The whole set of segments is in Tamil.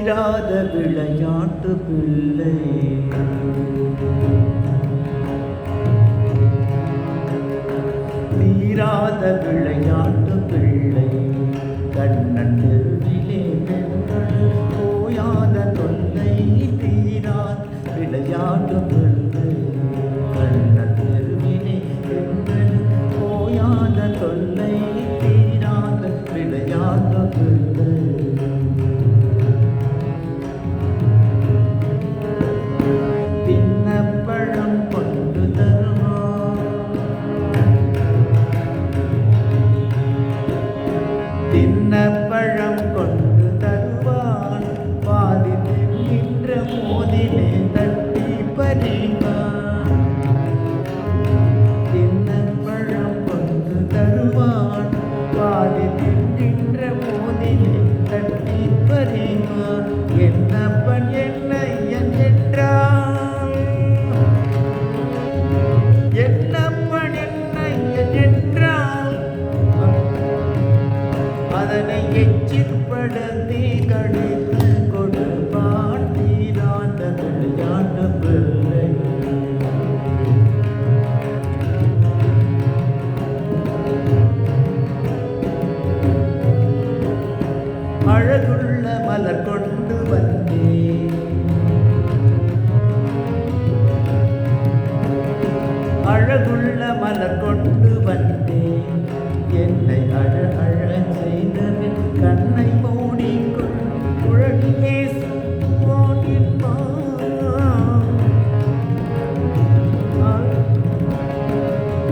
தீராத விளையாட்டு பிள்ளை. தீராத விளையாட்டு பிள்ளை. கண்ணன் படத்தை கடைத்து கொடுப்பான் தீராந்த விளையாட்டு பிள்ளை அழகு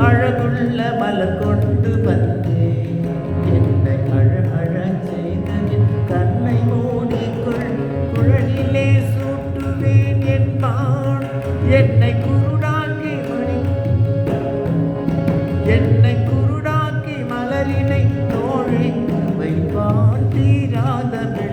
அழகுள்ள மலர் கொண்டு வந்து. என்னை அழகழ செய்து கண்ணை மூடிக்குள். குழலிலே சூட்டுவேன் என்பான் என்னை குரு nada me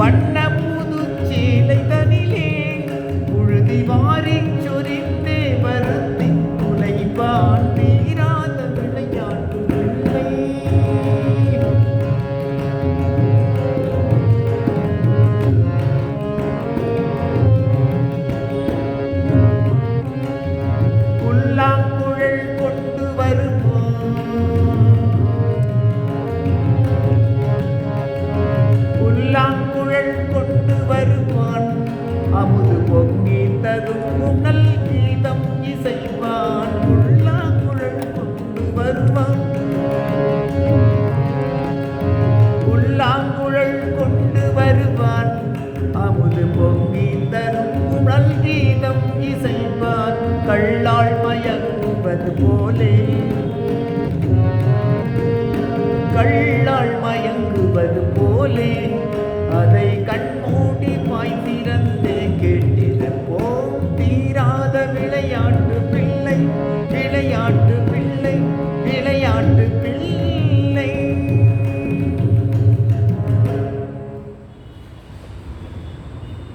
பண்ண പോലെ